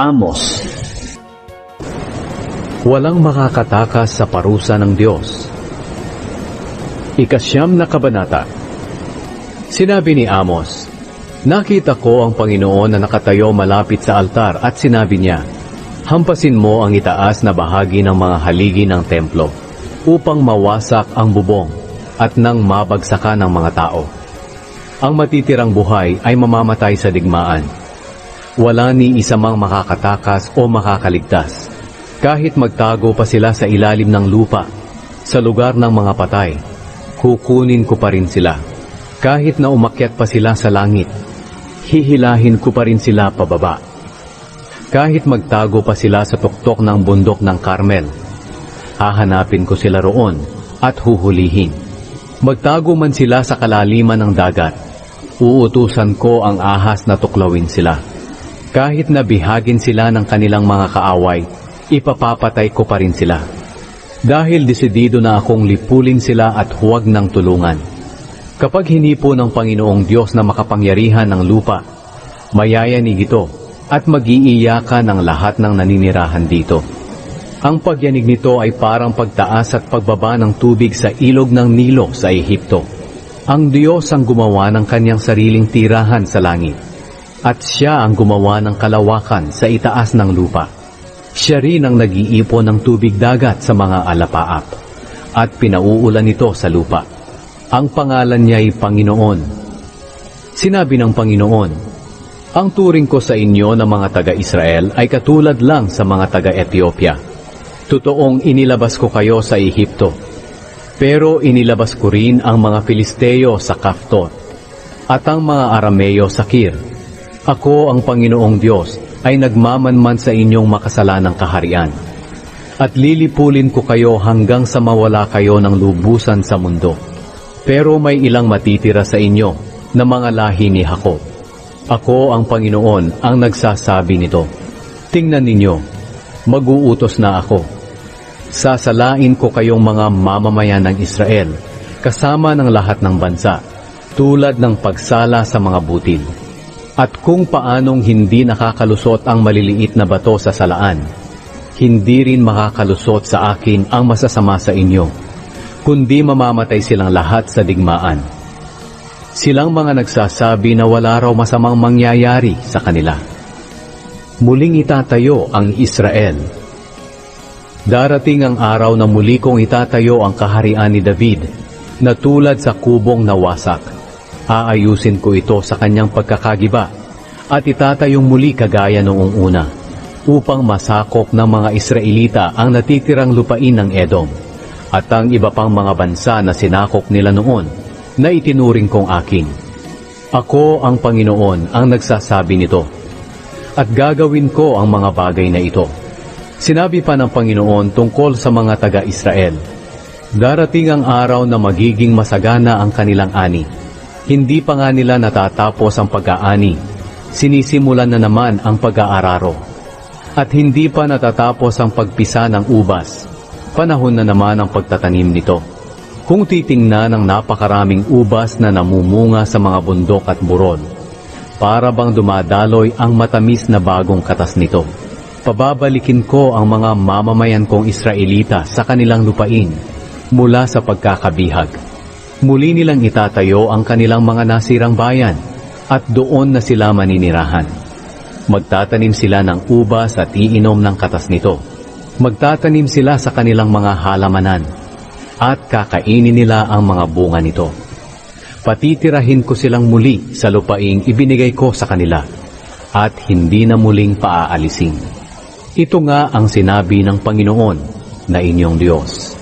Amos Walang makakatakas sa parusa ng Diyos. Ikasyam na kabanata Sinabi ni Amos, Nakita ko ang Panginoon na nakatayo malapit sa altar at sinabi niya, Hampasin mo ang itaas na bahagi ng mga haligi ng templo upang mawasak ang bubong at nang mabagsakan ng mga tao. Ang matitirang buhay ay mamamatay sa digmaan. Wala ni isa mang makakatakas o makakaligtas. Kahit magtago pa sila sa ilalim ng lupa, sa lugar ng mga patay, kukunin ko pa rin sila. Kahit na umakyat pa sila sa langit, hihilahin ko pa rin sila pababa. Kahit magtago pa sila sa tuktok ng bundok ng Carmel, hahanapin ko sila roon at huhulihin. Magtago man sila sa kalaliman ng dagat, uutusan ko ang ahas na tuklawin sila. Kahit na bihagin sila ng kanilang mga kaaway, ipapapatay ko pa rin sila. Dahil desidido na akong lipulin sila at huwag ng tulungan. Kapag hinipo ng Panginoong Diyos na makapangyarihan ng lupa, mayayanig ito at mag-iiyakan ang lahat ng naninirahan dito. Ang pagyanig nito ay parang pagtaas at pagbaba ng tubig sa ilog ng Nilo sa Ehipto. Ang Diyos ang gumawa ng kanyang sariling tirahan sa langit, at siya ang gumawa ng kalawakan sa itaas ng lupa. Siya rin ang nag-iipon ng tubig dagat sa mga alapaap, at pinauulan ito sa lupa. Ang pangalan niya ay Panginoon. Sinabi ng Panginoon, Ang turing ko sa inyo ng mga taga-Israel ay katulad lang sa mga taga-Ethiopia. Totoong inilabas ko kayo sa Ehipto, pero inilabas ko rin ang mga Filisteo sa Kaftor, at ang mga Arameo sa Kir. Ako ang Panginoong Diyos ay nagmamanman sa inyong makasalanang kaharian. At lilipulin ko kayo hanggang sa mawala kayo ng lubusan sa mundo. Pero may ilang matitira sa inyo na mga lahi ni Jacob. Ako ang Panginoon ang nagsasabi nito. Tingnan ninyo, mag-uutos na ako. Sasalain ko kayong mga mamamayan ng Israel, kasama ng lahat ng bansa, tulad ng pagsala sa mga butil. At kung paanong hindi nakakalusot ang maliliit na bato sa salaan, hindi rin makakalusot sa akin ang masasama sa inyo, kundi mamamatay silang lahat sa digmaan. Silang mga nagsasabi na wala raw masamang mangyayari sa kanila. Muling itatayo ang Israel. Darating ang araw na muli kong itatayo ang kaharian ni David na tulad sa kubong nawasak. Aayusin ko ito sa kanyang pagkakagiba at itatayong muli kagaya noong una upang masakop ng mga Israelita ang natitirang lupain ng Edom at ang iba pang mga bansa na sinakop nila noon na itinuring kong akin. Ako ang Panginoon ang nagsasabi nito at gagawin ko ang mga bagay na ito. Sinabi pa ng Panginoon tungkol sa mga taga-Israel, Darating ang araw na magiging masagana ang kanilang ani. Hindi pa nga nila natatapos ang pag-aani. Sinisimulan na naman ang pag-aararo. At hindi pa natatapos ang pagpisa ng ubas. Panahon na naman ang pagtatanim nito. Kung titingnan ng napakaraming ubas na namumunga sa mga bundok at burol, para bang dumadaloy ang matamis na bagong katas nito. Pababalikin ko ang mga mamamayan kong Israelita sa kanilang lupain mula sa pagkakabihag. Muli nilang itatayo ang kanilang mga nasirang bayan at doon na sila maninirahan. Magtatanim sila ng ubas at iinom ng katas nito. Magtatanim sila sa kanilang mga halamanan at kakainin nila ang mga bunga nito. Patitirahin ko silang muli sa lupaing ibinigay ko sa kanila at hindi na muling paaalisin. Ito nga ang sinabi ng Panginoon na inyong Diyos.